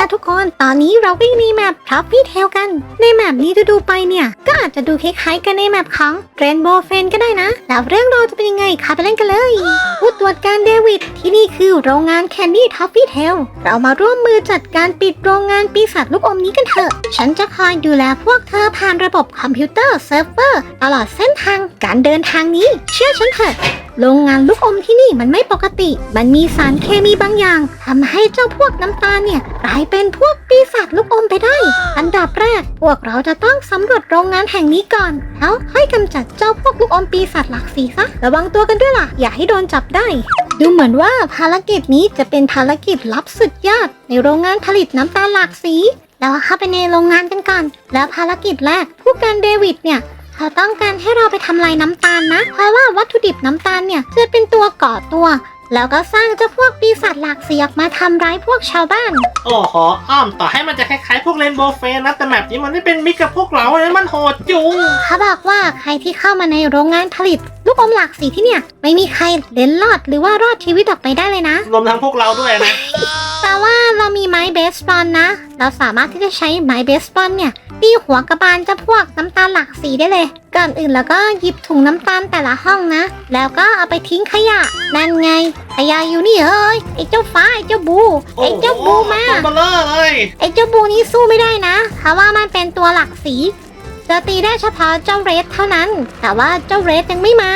นะทุกคน ตอนนี้เราก็ยังมีแมปทัฟฟี่เทลกัน ในแมปนี้จะดูไปเนี่ย ก็อาจจะดูคล้ายๆกันในแมปของเรนโบว์เฟนก็ได้นะ แล้วเรื่องราวจะเป็นยังไงคะไปเล่นกันเลยผู้ตรวจการเดวิดที่นี่คือโรงงานแคนดี้ทัฟฟี่เทลเรามาร่วมมือจัดการปิดโรงงานปีศาจลูกอมนี้กันเถอะ ฉันจะคอยดูแลพวกเธอผ่านระบบคอมพิวเตอร์เซิร์ฟเวอร์ตลอดเส้นทางการเดินทางนี้ เชื่อฉันเถอะโรงงานลูกอมที่นี่มันไม่ปกติ มันมีสารเคมีบางอย่างทำให้เจ้าพวกน้ำตาลเนี่ยกลายเป็นพวกปีศาจลูกอมไปได้ อันดับแรก พวกเราจะต้องสำรวจโรงงานแห่งนี้ก่อน แล้วค่อยกำจัดเจ้าพวกลูกอมปีศาจหลักสีซะ ระวังตัวกันด้วยล่ะ อย่าให้โดนจับได้ ดูเหมือนว่าภารกิจนี้จะเป็นภารกิจลับสุดยอด ในโรงงานผลิตน้ำตาลหลากสีเราเข้าไปในโรงงานกันก่อน แล้วภารกิจแรก ผู้การเดวิดเนี่ยเขาต้องการให้เราไปทำลายน้ำตาลนะ เพราะว่าวัตถุดิบน้ำตาลเนี่ยจะเป็นตัวก่อตัว แล้วก็สร้างเจ้าพวกปีศาจหลากสีออกมาทำร้ายพวกชาวบ้าน โอ้โหอ้อมต่อให้มันจะคล้ายๆพวกเรนโบว์เฟนนะแต่แบบนี้มันไม่เป็นมิตรกับพวกเราเลยมันโหดจุง เขาบอกว่าใครที่เข้ามาในโรงงานผลิต ลูกอมหลากสีที่เนี่ย ไม่มีใครเล่นรอดหรือว่ารอดชีวิตออกไปได้เลยนะ รวมทั้งพวกเราด้วยนะ แต่ว่าเรามีไม้เบสบอลนะ เราสามารถที่จะใช้ไม้เบสบอลเนี่ยตีหัวกระบาลเจ้าพวกน้ำตาลหลากสีได้เลย ก่อนอื่นแล้วก็หยิบถุงน้ำตาลแต่ละห้องนะ แล้วก็เอาไปทิ้งขยะ นั่นไง ขยะอยู่นี่เอ้ย ไอ้เจ้าฟ้าไอ้เจ้าบู ไอ้เจ้าบูมา ตัวเบลอเลยไอ้เจ้าบูนี่สู้ไม่ได้นะ เพราะว่ามันเป็นตัวหลักสี จะตีได้เฉพาะเจ้าเรดเท่านั้น แต่ว่าเจ้าเรดยังไม่มา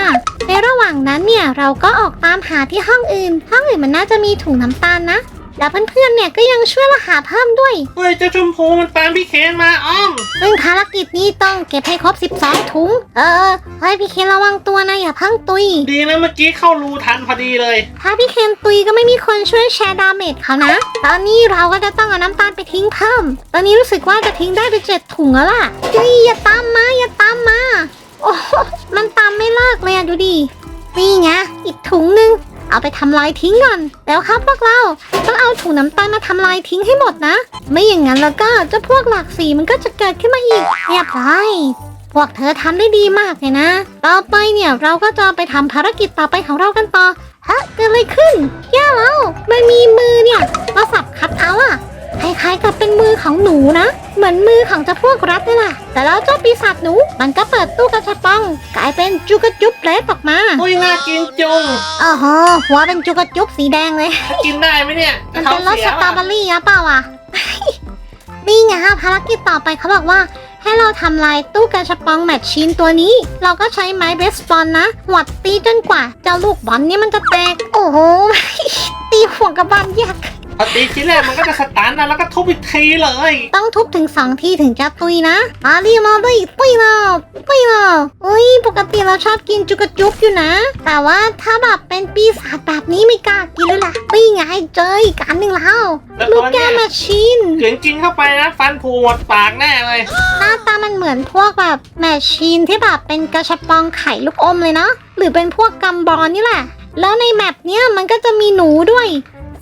ในระหว่างนั้นเนี่ยเราก็ออกตามหาที่ห้องอื่น ห้องอื่นมันน่าจะมีถุงน้ำตาลนะ แล้วเพื่อนๆเนี่ยก็ยังช่วยเราหาเพิ่มด้วย เฮ้ยเจ้าชมพูมันตามพี่เคนมาอ้อม ซึ่งภารกิจนี้ต้องเก็บให้ครบ 12 ถุง เออเฮ้ยพี่เคนระวังตัวนะอย่าเพิ่งตุย ดีนะเมื่อกี้เข้ารูทันพอดีเลย ถ้าพี่เคนตุยก็ไม่มีคนช่วยแชร์ดาเมจเขานะ ตอนนี้เราก็จะต้องเอาน้ำตาลไปทิ้งเพิ่ม ตอนนี้รู้สึกว่าจะทิ้งได้ไปเจ็ดถุงแล้วล่ะเฮ้ยอย่าตามมาอย่าตามมา โอ้โหมันตามไม่เลิกเลยอะดูดิ นี่ไงอีกถุงหนึ่ง เอาไปทำลายทิ้งก่อน แล้วครับพวกเรา ต้องเอาถุงน้ำตาลมาทำลายทิ้งให้หมดนะ ไม่อย่างนั้นแล้วก็เจ้าพวกหลากสีมันก็จะเกิดขึ้นมาอีกเรียบร้อยพวกเธอทำได้ดีมากเลยนะ ต่อไปเนี่ยเราก็จะไปทำภารกิจต่อไปของเรากันต่อฮะเกิดอะไรขึ้น แย่แล้ว มันมีมือเนี่ยมาสับคัดเอาอะ คล้ายๆกับเป็นมือของหนูนะ เหมือนมือของเจ้าพวกรัดนี่แหละแต่แล้วเจ้าปีศาจหนู มันก็เปิดตู้กระชับปอง กลายเป็นจุกระจุบเลสออกมาอุ้ยน่ากินจุงโอ้โหหัวเป็นจุกระจุบสีแดงเลย กินได้ไหมเนี่ยมันเป็นรสท้สองตรอเบอรี่อะเปล่าอะนี่ไงฮะภารกิจต่อไปเขาบอกว่า ให้เราทำลายตู้กระชับปองแมชชีนตัวนี้ เราก็ใช้ไม้เบสบอลนะหวัดตีจนกว่าเจ้าลูกบอลนี่มันจะแตก โอ้โหตีหัวกระบาลยักษ์ พอตีชิ้นแรกมันก็จะสตันนะแล้วก็ทุบอีกทีเลย ต้องทุบถึงสองทีถึงจะตุยนะมาดิมาดิตุยเราตุยเราอุ้ยปกติเราชอบกินจุกระจุบอยู่นะ แต่ว่าถ้าแบบเป็นปีศาจแบบนี้ไม่กล้ากินเลยล่ะนี่ไงเจออีกอันหนึ่งแล้วแล้วลูตกอนแก้เนี้ยวแมชชีนเกินกินเข้าไปนะฟันผุหมดปากแน่เลยหน้าตามันเหมือนพวกแบบแมชชีนที่แบบเป็นกระชับปองไข่ลูกอมเลยเนาะหรือเป็นพวกกัมบอลนี่แหละแล้วในแมปเนี้ยมันก็จะมีหนูด้วย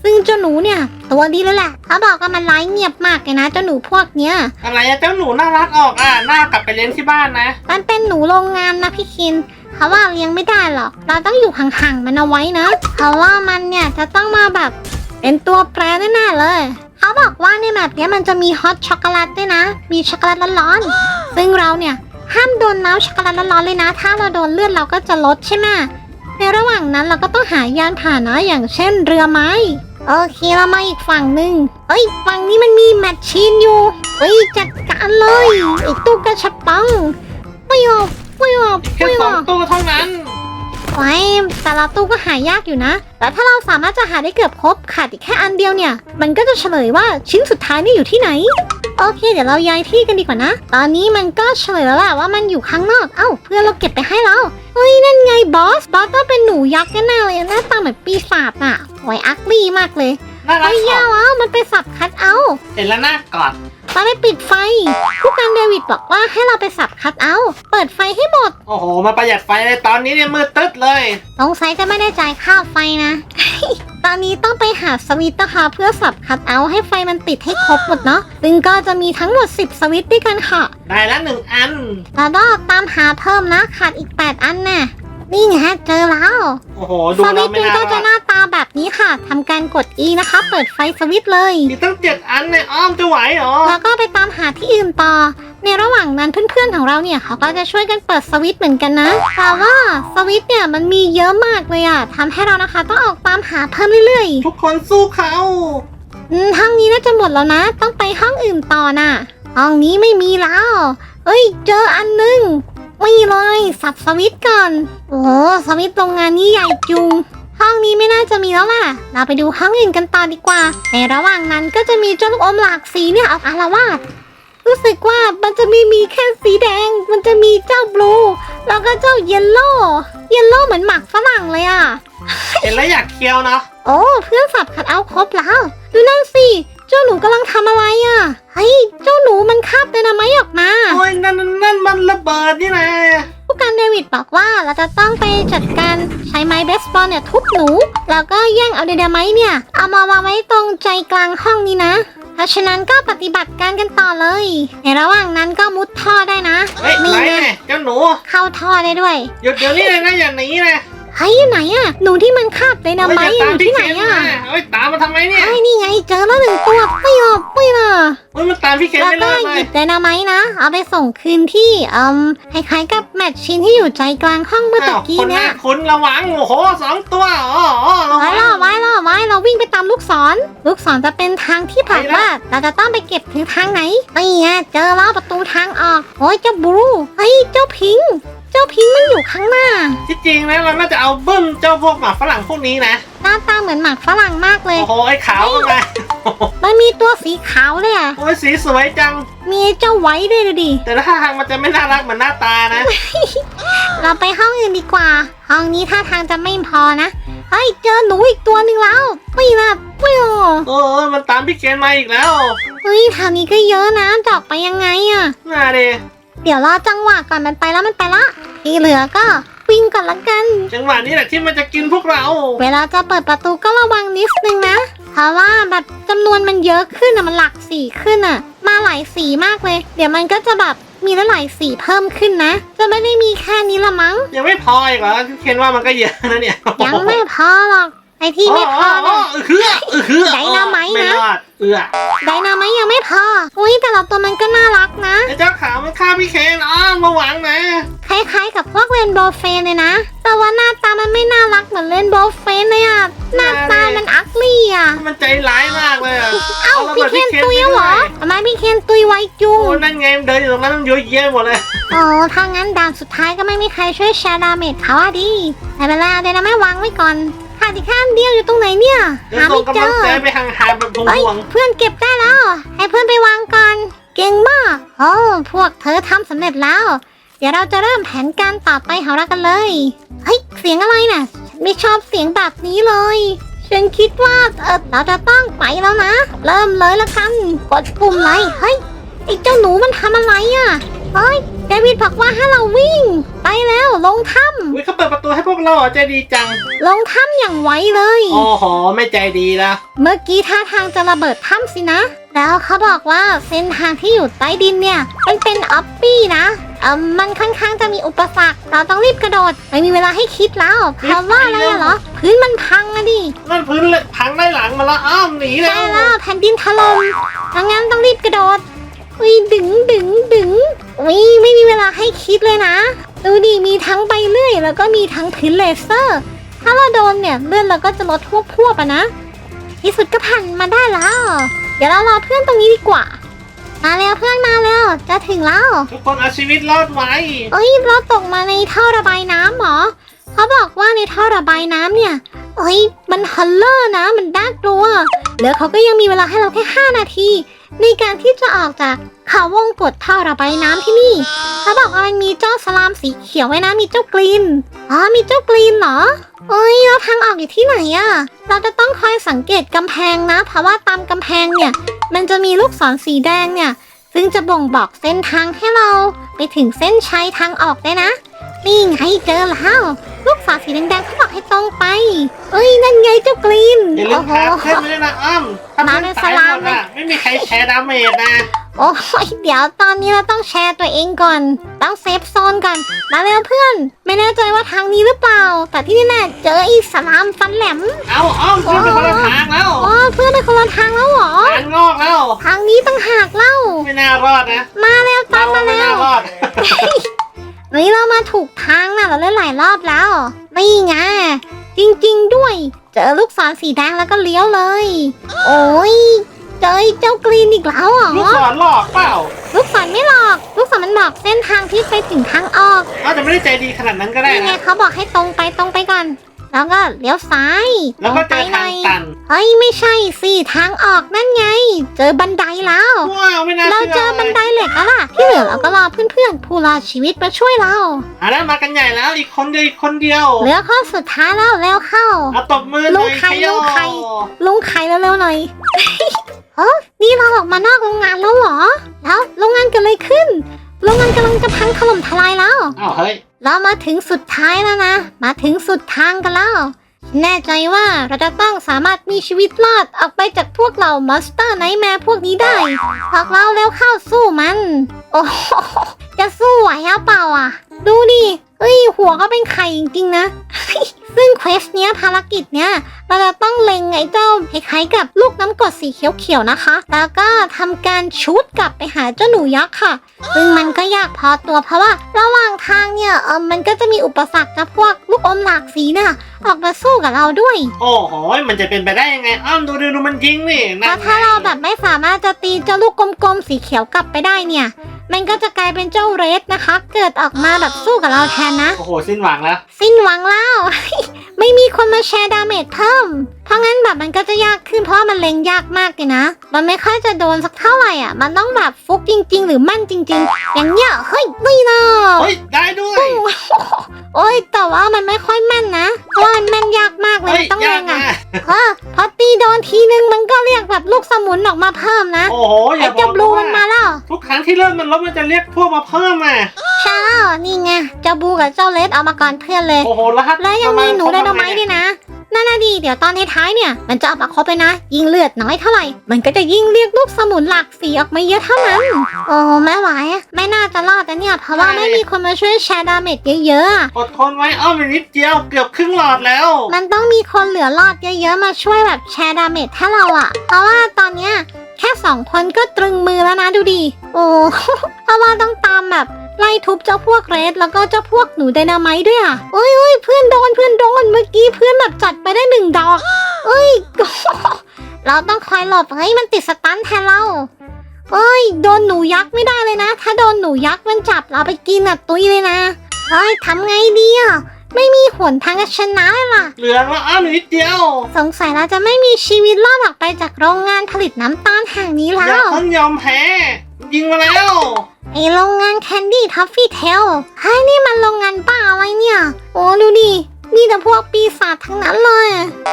ซึ่งเจ้าหนูเนี่ยตัวดีเลยแหละเขาบอกว่ามันไร้ายเงียบมากเลยนะเจ้าหนูพวกเนี้ย อะไรอะเจ้าหนูน่ารักออกอะน่ากลับไปเลี้ยงที่บ้านนะ มันเป็นหนูโรงงานนะพี่คินเขาว่าเลี้ยงไม่ได้หรอก เราต้องอยู่ห่างๆมันเอาไว้นะเพราะว่ามันเนี่ยจะต้องมาแบบเป็นตัวแปรแน่ๆเลย เขาบอกว่าในแบบเนี้ยมันจะมีฮอตช็อกโกแลตด้วยนะ มีช็อกโกแลตร้อนๆ ซึ่งเราเนี่ยห้ามโดนน้ำช็อกโกแลตร้อนๆเลยนะ ถ้าเราโดนเลือดเราก็จะลดใช่ไหมในระหว่างนั้นเราก็ต้องหายานผ่านนะอย่างเช่นเรือไม้ โอเคเรามาอีกฝั่งหนึ่งเอ้ยฝั่งนี้มันมีแมชชีนอยู่เฮ้ยจัดการเลยไอ้ตู้กระชับปังไม่ออกไม่ออกแค่ไม่สอองอกตัวเท่านั้น ไว้แต่ละตู้ก็หายากอยู่นะ แต่ถ้าเราสามารถจะหาได้เกือบครบขาดอีกแค่อันเดียวเนี่ย มันก็จะเฉลยว่าชิ้นสุดท้ายนี่อยู่ที่ไหน โอเค เดี๋ยวเราย้ายที่กันดีกว่านะ ตอนนี้มันก็เฉลยแล้วแหละว่ามันอยู่ข้างนอก เอ้า เพื่อนเราเก็บไปให้แล้วเฮ้ยนั่นไงบอส บอสต้องเป็นหนูยักษ์แน่ๆเลยหน้าตาเหมือนปีศาจน่ะ โอ้ยอักลี่มากเลยน่ารัเฮ้กยอแย่อกแล้วมันไปสับคัดเอาท์เห็นแล้วน่ากอดตอนไปปิดไฟ ผู้การเดวิดบอกว่าให้เราไปสับคัดเอาท์เปิดไฟให้หมด โอ้โห มาประหยัดไฟเลยตอนนี้เนี่ยมืดตึ๊ดเลยสงสัยจะไม่ได้จ่ายค่าไฟนะ ตอนนี้ต้องไปหาสวิตช์นะคะเพื่อสับคัดเอาท์ให้ไฟมันติดให้ครบหมดเนาะ ซึ่งก็จะมีทั้งหมด 10 สวิตช์ด้วยกันค่ะ ได้แล้วหนึ่งอันแล้วก็ตามหาเพิ่มนะขาดอีก 8 อันน่ะ นี่ไงเจอแล้วโอ้โห ดูสแล้วิวตช์ไม่ดูน่าก็จะหรอดน้าตาแบบนี้ค่ะทำการกด E นะคะ เปิดไฟสวิตช์เลย มีตั้งเจ็ดอันเนี่ยอ้อมจะไหวเหรอ แล้วก็ไปตามหาที่อื่นต่อ ในระหว่างนั้นเพื่อนๆของเราเนี่ยเขาก็จะช่วยกันเปิดสวิตช์เหมือนกันนะ แต่ว่าสวิตช์เนี่ยมันมีเยอะมากเลยอะทำให้เรานะคะ ต้องออกตามหาเพิ่มเรื่อยทุกคนสู้เขา ๆอืมห้องนี้น่าจะหมดแล้วนะ ต้องไปห้องอื่นต่อน่ะ ห้องนี้ไม่มีแล้ว เอ้ย เจออันหนึง ไม่เลยสับสวิตช์ก่อน โอ้โหสวิตช์โรงงานนี้ใหญ่จุง ห้องนี้ไม่น่าจะมีแล้วล่ะ เราไปดูห้องอื่นกันต่อดีกว่า ในระหว่างนั้นก็จะมีเจ้าลูกอมหลากสีเนี่ยออกอารวาสรู้สึกว่ามันจะไม่มีแค่สีแดง มันจะมีเจ้าบลู แล้วก็เจ้าเยลโล่เยลโล่เหมือนหมักฝรั่งเลยอะ เห็นแล้วอยากเคี้ยวเนาะ โอ้ เพื่อนสับคัดเอาท์ครบแล้ว ดูนั่นสิเจ้าหนู กำลังทำอะไรอะเฮ้ยเจ้าหนูมันคาบไดนาไมต์ออกมา โอ้ยนั่นนั่นนั่นมันระเบิดนี่นะผู้การเดวิดบอกว่าเราจะต้องไปจัดการใช้ไม้เบสบอลเนี่ยทุบหนู แล้วก็แย่งเอาไดนาไมต์เนี่ย เอามาวางไว้ตรงใจกลางห้องนี้นะ เพราะฉะนั้นก็ปฏิบัติการกันต่อเลย ในระหว่างนั้นก็มุดท่อได้นะ เฮ้ยไหนนี่ไงเนี่ยเจ้าหนูเข้าท่อได้ด้วย หยุดเดี๋ยวนี้เลยนะอย่าหนีนะ เฮ้ยอยู่ไหนอะหนูที่มันคาบไดนาไมต์เฮ้อยู่ที่ไหนอะเฮ้ยตามมาทำไมเนี่ยไอ้ยนี่ไงเจอแล้วหนึ่งตัวไม่หรอกไม่หรอกเฮ้ยมันตามพี่เคนแล้วไม่ก็เลิกเลหยยิบไดนาไมต์นะ เอาไปส่งคืนที่เอืมคล้ายๆกับแมชชีนที่อยู่ใจกลางห้องเมื่อตะอ้าวกี้คนเนี่ยนะคุณระวังโอ้โหสองตัวอ๋ออ๋อระไว้วังล่อไว้ล่อไว้เราวิ่งไปตามลูกศร ลูกศรจะเป็นทางที่ผ่านไปแล้ว ว่า เราจะต้องไปเก็บถึงทางไหนนี่ไงเจอแล้วประตูทางออก โอ้ยเจ้าบลูเฮ้ยเจ้าพิงค์ เจ้าพิงค์มันอยู่ข้างหน้า ที่จริงนะเราน่าจะเอาบึ้มเจ้าพวกหมาฝรั่งพวกนี้นะ หน้าตาเหมือนหมากฝรั่งมากเลย โอ้โหไอ้ขาวก็มามันมีตัวสีขาวเลยอะ โอ้ยสีสวยจัง มีไอ้เจ้าไว้ด้วยดูดิ แต่ถ้าทางมันจะไม่น่ารักเหมือนหน้าตานะ เราไปห้องอื่นดีกว่า ห้องนี้ท่าทางจะไม่พอนะ เฮ้ยเจอหนูอีกตัวหนึ่งแล้วไม่ละไม่หรอโอ้ยมันตามพี่เคนมาอีกแล้ว เฮ้ยทางนี้ก็เยอะนะจะออกไปยังไงอะน่าดิ เดี๋ยวรอจังหวะก่อนมันไปแล้วมันไปละที่เหลือก็วิ่งก่อนละกัน จังหวะนี้แหละที่มันจะกินพวกเรา เวลาจะเปิดประตูก็ระวังนิดนึงนะ เพราะว่าแบบจำนวนมันเยอะขึ้นอะมันหลักสีขึ้นอะมาหลายสีมากเลย เดี๋ยวมันก็จะแบบมีหลายๆสีเพิ่มขึ้นนะ จะไม่ได้มีแค่นี้ละมั้ง ยังไม่พออีกเหรอพี่เคนว่ามันก็เยอะนะเนี่ย ยังไม่พอหรอก ไอที่ไม่พออ๋นะเออคือเออคือไดนาไมต์นะไม่รอดเอือไดนาไมต์ยังไม่พอ อุ้ยแต่ละตัวมันก็น่ารักนะ ไอ้เจ้าขาวมันฆ่าพี่เคนอ้อมระวังนะคล้ายๆกับพวกเรนโบว์เฟนเลยนะ แต่ว่าหน้าตามันไม่น่ารักเหมือนเรนโบว์เฟนเลยอะ หน้าตามันอักลี่อะ มันใจร้ายมากเลยอะเอ้าระพี่บิดเคนตุยไปแล้วเหรอด้วยทำไมพี่เคนตุยไวจุโอ้งนั่นไงมันเดินอยู่ตรงนั้นมันเยอะแยะหมดเลยโอ้ถ้างั้นด่านสุดท้ายก็ไม่มีใครช่วยแชร์ดาเมจเขาอะดิแต่เวลาเดี๋ยวนะไม่วางไว้ก่อน ขาดอีกข้างเดียวอยู่ตรงไหนเนี่ยเดี๋ยวหาส่ไม่งเจกำลังอใจไปห่างๆแบบเอ้ยห่วงเพื่อนเก็บได้แล้ว ให้เพื่อนไปวางก่อน เก่งมากโอ้พวกเธอทำสำเร็จแล้ว เดี๋ยวเราจะเริ่มแผนการต่อไปของเรากันเลย เฮ้ย เสียงอะไรน่ะฉันไม่ชอบเสียงแบบนี้เลย ฉันคิดว่าเออเราจะต้องไปแล้วนะ เริ่มเลยละกัน กดปุ่มไลค์เฮ้ย ไอ้เจ้าหนูมันทำอะไรอะ เฮ้ยเดวิดบอกว่าให้เราวิ่ง ไปแล้วลงถ้ๆอุ้ยเขาเปิดประตูให้พวกเราเหรอใจดีจังำลงถ้ำอย่างไวเลย โอ้โห ไม่ใจดีละ เมื่อกี้ท่าทางจะระเบิดถ้ำสินะ แล้วเขาบอกว่าเส้นทางที่อยู่ใต้ดินเนี่ย มันเป็นออฟฟี่นะเออมันค่อนข้างจะมีอุปสรรค เราต้องรีบกระโดด ไม่มีเวลาให้คิดแล้ว เพราะว่าอะไรอะเหรอ พื้นมันพังอะดิ นั่นพื้นเลยพังได้หลังมาแล้วอ้อมหนีแล้ใช่ว แล้วแผ่นดินถล่มดังนั้นต้องรีบกระโดด อุ้ยดึงดึงดึงอุ้ยไม่มีเวลาให้คิดเลยนะ ดูดิมีทั้งใบเลื่อย แล้วก็มีทั้งพื้นเลเซอร์ ถ้าเราโดนเนี่ยเลื่อนเราก็จะลดทั่วพวบๆอะนะที่สุดก็ผ่านมาได้แล้ว เดี๋ยวเรารอเพื่อนตรงนี้ดีกว่า มาแล้วเพื่อนมาแล้วจะถึงแล้วทุกคนเอาชีวิตรอดไว้เอ้ยเราตกมาในท่อระบายน้ำเหรอเขาบอกว่าในท่อระบายน้ำเนี่ยเอ้ยมันฮัลเลอร์นะมันน่ากลัวแล้วเขาก็ยังมีเวลาให้เราแค่ 5 นาที ในการที่จะออกจากเขาวงกดท่อระบายน้ำที่นี่เขาบอกว่ามันมีเจ้าสลามสีเขียวไว้นะมีเจ้ากรีนอ๋อมีเจ้ากรีนเหรอเอ้ยแล้วทางออกอยู่ที่ไหนอะเราจะต้องคอยสังเกตกำแพงนะ เพราะว่าตามกำแพงเนี่ย มันจะมีลูกศรสีแดงเนี่ย ซึ่งจะบ่งบอกเส้นทางให้เรา ไปถึงเส้นชัยทางออกได้นะนี่ไงเจอแล้วลูกศรสีแดงๆเขาบอกให้ตรงไป เอ้ยนั่นไงเจ้ากรีนอย่าลืโอ้มโหพาเพื่อนไปด้วยนะอ้อมถ้ามาเพื่อนเป็นตายสลา มหมดอะไม่มีใครแชร์ดาเมจนะ โอ้ยเดี๋ยวตอนนี้เราต้องแชร์ตัวเองก่อน ต้องเซฟโซนก่อน มาเร็วเพื่อน ไม่แน่ใจว่าทางนี้หรือเปล่า แต่ที่แน่ๆเจออีสลามฟันแหลม เอาอ้อมขึ้นไปคนละทางแล้วอ๋อเพื่อนไปคนละทางแล้วเหรองานงอกแล้ว ทางนี้ตั้งหากเล่า ไม่น่ารอดนะมาแล้วตามมาไม่แล้น่าว รอดนี่เรามาถูกทางนะเราเล่นหลายรอบแล้วนี่ไงจริงๆด้วย เจอลูกศรสีแดงแล้วก็เลี้ยวเลย โอ้ย เจอไอ้เจ้ากรีนอีกแล้วเหรอลูกศรหลอกเปล่าลูกศรไม่หลอก ลูกศรมันบอกเส้นทางที่ไปถึงทางออกอาจจะไม่ได้ใจดีขนาดนั้นก็ได้นี่ไงนะเขาบอกให้ตรงไปตรงไปก่อน แล้วก็เลี้ยวซ้ายแล้วก็เจอตรงไปหทาน่งอยตันเฮ้ยไม่ใช่สิทางออกนั่นไง เจอบันไดแล้ว ว้าวไม่น่าเราเชื่อเจอบันไดเลยเหล็กแล้วล่ะ ที่เหลือเราก็รอเพื่อนๆผู้รอดชีวิตมาช่วยเรา อะแล้วมากันใหญ่แล้วอีกคนเดียวอีกคนเดียวเหลือข้อสุดท้ายแล้วแล้วเข้า เอาตบมือหน่อยลูกใครขยโยลูกใคร ลุงไข่เร็วๆหน่อย เฮ้ยนี่เราออกมานอกโรงงานแล้วเหรอ แล้วโรงงานเกิดอะไรขึ้น โรงงานกำลังจะพังถล่มทลายแล้ว อ้าวเฮ้ย เรามาถึงสุดท้ายแล้วนะ มาถึงสุดทางกันแล้ว แน่ใจว่าเราจะต้องสามารถมีชีวิตรอดออกไปจากพวกเรามอนสเตอร์ไนท์แมร์พวกนี้ได้พวกเราเร็วเข้าสู้มัน โอ้โหจะสู้ไหวหรือเปล่าอะ ดูดิเฮ้ย หัวก็เป็นไข่จริงๆนะ ซึ่งเควสเนี้ยภารกิจเนี้ยเราจะต้องเล็งไอ้เจ้าคล้ายๆกับลูกน้ำกรดสีเขียวๆนะคะ แล้วก็ทำการชูดกลับไปหาเจ้าหนูยักษ์ค่ะ ซึ่งมันก็ยากพอตัวเพราะว่า ระหว่างทางเนี่ยเออมันก็จะมีอุปสรรคจากพวกลูกอมหลากสีน่ะออกมาสู้กับเราด้วย โอ้โห มันจะเป็นไปได้ยังไง อ้อมดูดูดูมันยิงนี่เพนั่นราะถ้าเราแบบไม่สามารถจะตีเจ้าลูกกลมๆสีเขียวกลับไปได้เนี่ย มันก็จะกลายเป็นเจ้าเรดนะคะ เกิดออกมาแบบสู้กับเราแทนนะ โอ้โห สิ้นหวังแล้ว สิ้นหวังแล้ว ไม่มีคนมาแชร์ดาเมจเพิ่ม เพราะงั้นแบบมันก็จะยากขึ้นเพราะว่ามันเล็งยากมากเลยนะ มันไม่ค่อยจะโดนสักเท่าไหร่อะ มันต้องแบบฟุกจริง ๆ หรือมั่นจริง ๆ อย่างเงี้ยเฮ้ยไม่นะเฮ้ย ได้ด้วย โอ้ยแต่ว่ามันไม่ค่อยแม่นนะ เพราะว่ามันแม่นยากมากเลยเฮ้ยมันต้องยาเล็กงอะมากเออพอตีโดนทีนึงมันก็เรียกแบบลูกสมุนออกมาเพิ่มนะ โอ้โหอไอ้ย่าบเจ้าอกบลูนะมันมาว่าแล้ว ทุกครั้งที่เลือดมันลดมันจะเรียกพวกมาเพิ่มอะใช่แล้วนี่ไงเจ้าบลูกับเจ้าเลสเอามาก่อนเพื่อนเลย โอ้โหแล้วครับแล้วยังมีหนูไดทำโนไมท์ด้วยนะนั่นน่ะดีเดี๋ยวตอนท้ายๆเนี่ย มันจะเอามาครบเลยนะ ยิงเลือดน้อยเท่าไหร่ มันก็จะยิ่งเรียกลูกสมุนหลากสีออกมาเยอะเท่านั้น โอ้ไม่ไหวอะไม่น่าจะรอดแต่เนี่ย เพราะว่าไม่มีคนมาช่วยแชร์ดาเมจเยอะๆอะอดทนไว้อ้อมอีกนิดเดียวเกือบครึ่งหลอดแล้ว มันต้องมีคนเหลือรอดเยอะๆมาช่วยแบบแชร์ดาเมจให้เราอะเพราะว่าตอนเนี้ย แค่สองคนก็ตรึงมือแล้วนะดูดิ โอ้เพราะว่าต้องตามแบบไล่ทุบเจ้าพวกเรดแล้วก็เจ้าพวกหนูไดนาไมต์ด้วยอะเอ้ยเอ้ยเพื่อนโดนเพื่อนโดนเมื่อกี้เพื่อนแบบจัดไปได้หนึ่งดอก เอ้ย เราต้องคอยหลบเฮ้ยมันติดสตันแทนเรา เอ้ย โดนหนูยักษ์ไม่ได้เลยนะ ถ้าโดนหนูยักษ์มันจับเราไปกินอะตุยเลยนะเฮ้ยทำไงดีอะ ไม่มีหนทางจะชนะเลยล่ะ เหลืองแล้วอ้อมอีกนิดเดียวสงสัยเราจะไม่มีชีวิตรอดออกไปจากโรงงานผลิตน้ำตาลแห่งนี้อแล้ย่าวเพิ่งยอมแพ้ ยิงมาแล้ว ไอโรงงานแคนดี้ทัฟฟี่เทลเฮ้ยนี่มันโรงงานบ้าอะไรเนี่ย โอ้ดูดินี่แต่พวกปีศาจทั้งนั้นเลย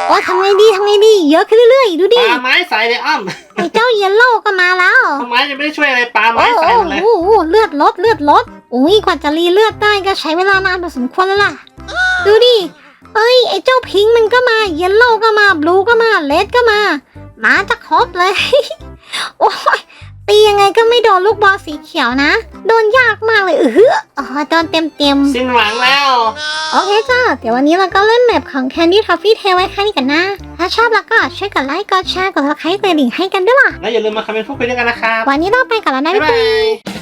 โอ้ทำไงดีทำไงดี เยอะขึ้นเรื่อยๆ ดูดิปาไม้ใส่เลยอ้อมไอเจ้าเยลโล่ก็มาแล้วทำไมจะไม่ได้ช่วยอะไรปาโอ้ไม้โหใส่มันเลย โอ้โหเลือดลดเลือดลด อุ้ยกว่าจะรีเลือดได้ก็ใช้เวลานานพอสมควรแล้วล่ะ ดูดิ เอ้ย ไอ้เจ้าพิงค์มันก็มา เยลโล่ก็มา บลูก็มา เลดก็มา มาจะครบเลย โอ้ยตียังไงก็ไม่โดนลูกบอลสีเขียวนะ โดนยากมากเลยเอออ๋อโดนเต็มเต็มๆสิ้นหวังแล้ว โอเคจ้าเดี๋ยววันนี้เราก็เล่นแมปของ Candy Toffee Tale ไว้แค่นี้กันนะ ถ้าชอบแล้วก็ช่วยกดไลค์ กดแชร์ กด subscribe กดกระดิ่งให้กันด้วยล่ะ แล้วอย่าลืมมาคอมเมนต์พูดคุยด้วยกันนะครับ วันนี้เราไปกันแล้วนะบ๊ายบ๊ายบาบายย